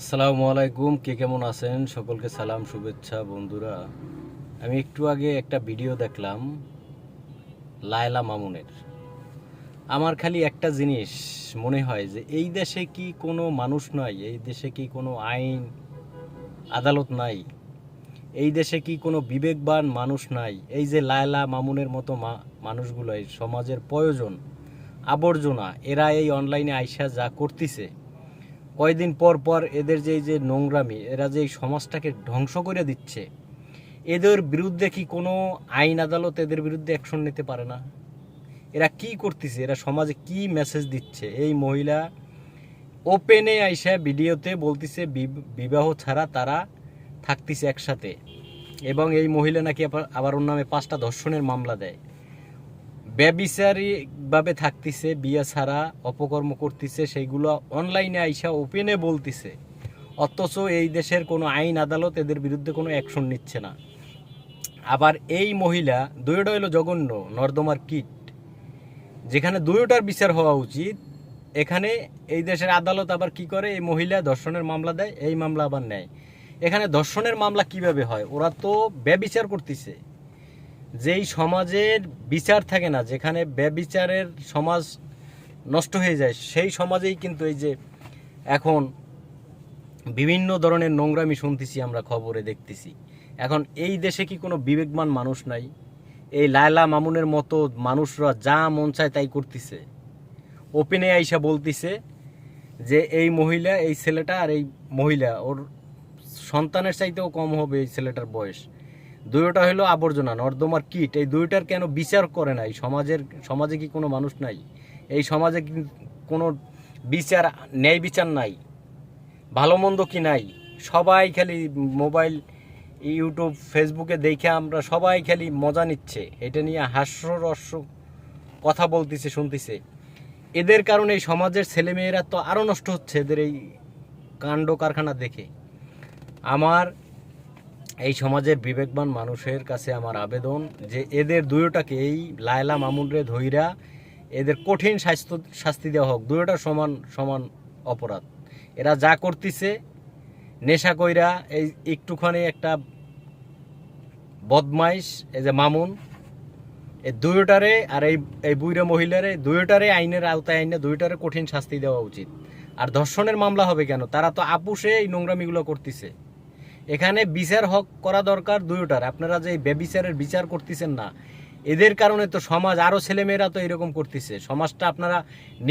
আসসালামু আলাইকুম, কে কেমন আছেন? সকলকে সালাম, শুভেচ্ছা, বন্ধুরা। আমি একটু আগে একটা ভিডিও দেখলাম, লায়লা মামুনের। আমার খালি একটা জিনিস মনে হয় যে, এই দেশে কি কোনো মানুষ নাই? এই দেশে কি কোনো আইন, আদালত নাই? এই দেশে কি কোনো বিবেকবান মানুষ নাই? এই যে লায়লা মামুনের মতো মানুষগুলো সমাজের প্রয়োজন, আবর্জনা, এরা এই অনলাইনে আইসা যা করতেছে কয়দিন পর পর এদের যে যে নোংরামি, এরা যে সমাজটাকে ধ্বংস করে দিচ্ছে, এদের বিরুদ্ধে কি কোনো আইন আদালত এদের বিরুদ্ধে অ্যাকশন নিতে পারে না? এরা কি করতেছে? এরা সমাজে কি মেসেজ দিচ্ছে? এই মহিলা ওপেনে আইসা ভিডিওতে বলতেছে, বিব- বিবাহ ছাড়া তারা থাকতেছে একসাথে। এবং এই মহিলা নাকি আবার ওর নামে পাঁচটা ধর্ষণের মামলা দেয়। ব্যবিচারীভাবে থাকতেছে, বিয়া ছাড়া অপকর্ম করতেছে সেইগুলো অনলাইনে আইসা ওপেনে বলতেছে। অথচ এই দেশের কোনো আইন আদালত এদের বিরুদ্ধে কোনো অ্যাকশন নিচ্ছে না। আবার এই মহিলা দুয়োটা হলো জঘন্য, নর্দমার কিট। যেখানে দুয়োটার বিচার হওয়া উচিত, এখানে এই দেশের আদালত আবার কি করে? এই মহিলা ধর্ষণের মামলা দেয়, এই মামলা আবার নেয়। এখানে ধর্ষণের মামলা কীভাবে হয়? ওরা তো ব্যবিচার করতেছে। যেই সমাজের বিচার থাকে না, যেখানে ব্যবিচারের সমাজ নষ্ট হয়ে যায়, সেই সমাজেই কিন্তু এই যে এখন বিভিন্ন ধরনের নোংরামি শুনতেছি আমরা খবরে দেখতেছি। এখন এই দেশে কি কোনো বিবেকমান মানুষ নাই? এই লায়লা মামুনের মতো মানুষরা যা মন চায় তাই করতেছে। ওপেনে আইসা বলতিছে যে এই মহিলা, এই ছেলেটা আর এই মহিলা, ওর সন্তানের চাইতেও কম হবে এই ছেলেটার বয়স। দুইটা হলো আবর্জনা, নর্দমার কিট। এই দুইটার কেন বিচার করে নাই? সমাজের, সমাজে কি কোনো মানুষ নাই? এই সমাজে কি কোনো বিচার, ন্যায় বিচার নাই? ভালো মন্দ কি নাই? সবাই খালি মোবাইল, ইউটিউব, ফেসবুকে দেখে আমরা সবাই খালি মজা নিচ্ছে। এটা নিয়ে হাস্যরস্য কথা বলতেছে, শুনতেছে। এদের কারণে এই সমাজের ছেলেমেয়েরা তো আরও নষ্ট হচ্ছে, এদের এই কাণ্ড কারখানা দেখে। আমার এই সমাজের বিবেকবান মানুষের কাছে আমার আবেদন যে এদের দুয়োটাকে এই লায়লা মামুনরে ধইরা এদের কঠিন শাস্তি শাস্তি দেওয়া হোক, দুয়োটা সমান সমান অপরাধ। এরা যা করতেছে, নেশা কইরা এই একটুখানি একটা বদমাইশ, এই যে মামুন এই দুয়োটারে আর এই এই বুইরা মহিলারে দুয়োটারে আইনের আওতায় আইনে দুয়োটারে কঠিন শাস্তি দেওয়া উচিত। আর ধর্ষণের মামলা হবে কেন? তারা তো আপুষে এই নোংরামিগুলো করতেছে। এখানে বিচার হক করা দরকার দুয়োটার আপনারা যে বেবিচারের বিচার করতেছেন না, এদের কারণে তো সমাজ আরও ছেলেমেয়েরা তো এরকম করতেছে। সমাজটা আপনারা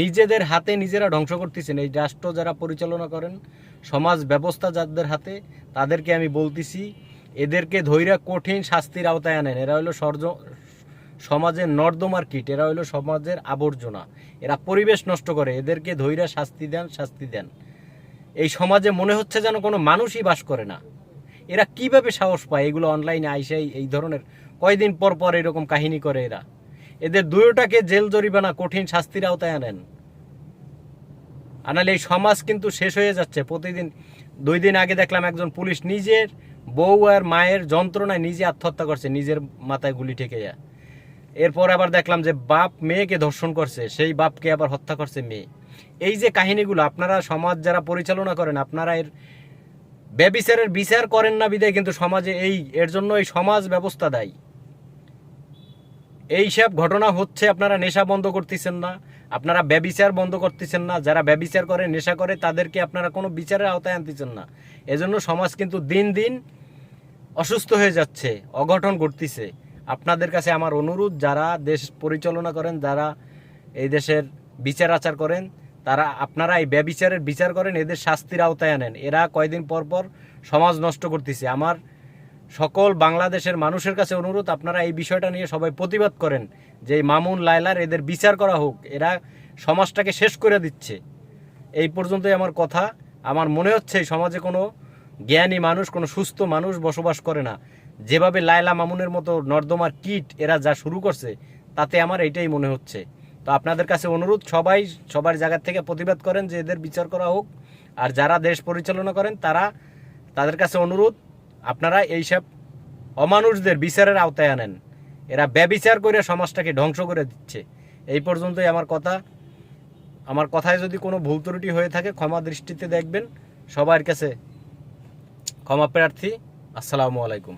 নিজেদের হাতে নিজেরা ধ্বংস করতেছেন। এই রাষ্ট্র যারা পরিচালনা করেন, সমাজ ব্যবস্থা যাদের হাতে, তাদেরকে আমি বলতেছি, এদেরকে ধৈর্য কঠিন শাস্তির আওতায় আনেন। এরা হলো সর্জ, সমাজের নর্দমার কিট। এরা হলো সমাজের আবর্জনা। এরা পরিবেশ নষ্ট করে। এদেরকে ধৈর্য শাস্তি দেন শাস্তি দেন। এই সমাজে মনে হচ্ছে যেন কোনো মানুষই বাস করে না। এরা কীভাবে সাহস পায়? এগুলো অনলাইনে আইসাই এই ধরনের কয়দিন পর পর এরকম কাহিনী করে এরা। এদের দুয়োটাকে জেল জরিমানা, কঠিন শাস্তির আওতায় আনেন। আনালে এই সমাজ কিন্তু শেষ হয়ে যাচ্ছে। প্রতিদিন, দুই দিন আগে দেখলাম একজন পুলিশ নিজের বউ আর মায়ের যন্ত্রণায় নিজে আত্মহত্যা করছে, নিজের মাথায় গুলি ঠেকে যায়। এরপর আবার দেখলাম যে বাপ মেয়েকে ধর্ষণ করছে, সেই বাপকে আবার হত্যা করছে মেয়ে। এই যে কাহিনীগুলো, আপনারা সমাজ যারা পরিচালনা করেন, আপনারা এর ব্যবিচারের বিচার করেন না বিদায়, কিন্তু সমাজে এই, এর জন্য এই সমাজ ব্যবস্থা দায়ী। এই সব ঘটনা হচ্ছে, আপনারা নেশা বন্ধ করতেছেন না, আপনারা ব্যবিচার বন্ধ করতেছেন না, যারা ব্যবিচার করে, নেশা করে, তাদেরকে আপনারা কোনো বিচারের আওতায় আনতেছেন না। এজন্য সমাজ কিন্তু দিন দিন অসুস্থ হয়ে যাচ্ছে, অঘটন ঘটতেছে। আপনাদের কাছে আমার অনুরোধ, যারা দেশ পরিচালনা করেন, যারা এই দেশের বিচার আচার করেন তারা আপনারা এই ব্যবিচারের বিচার করেন, এদের শাস্তির আওতায় আনেন। এরা কয়দিন পর পর সমাজ নষ্ট করতেছে। আমার সকল বাংলাদেশের মানুষের কাছে অনুরোধ, আপনারা এই বিষয়টা নিয়ে সবাই প্রতিবাদ করেন যে মামুন, লায়লার এদের বিচার করা হোক। এরা সমাজটাকে শেষ করে দিচ্ছে। এই পর্যন্তই আমার কথা। আমার মনে হচ্ছে সমাজে কোনো জ্ঞানী মানুষ, কোনো সুস্থ মানুষ বসবাস করে না। যেভাবে লায়লা মামুনের মতো নর্দমার কিট এরা যা শুরু করছে, তাতে আমার এটাই মনে হচ্ছে। তো আপনাদের কাছে অনুরোধ, সবাই সবার জায়গা থেকে প্রতিবাদ করেন যে এদের বিচার করা হোক। আর যারা দেশ পরিচালনা করেন, তারা তাদের কাছে অনুরোধ, আপনারা এইসব অমানুষদের বিচারের আওতায় আনেন। এরা ব্যবিচার করে সমাজটাকে ধ্বংস করে দিচ্ছে। এই পর্যন্তই আমার কথা। আমার কথায় যদি কোনো ভুল ত্রুটি হয়ে থাকে, ক্ষমা দৃষ্টিতে দেখবেন। সবার কাছে ক্ষমা প্রার্থী। আসসালামু আলাইকুম।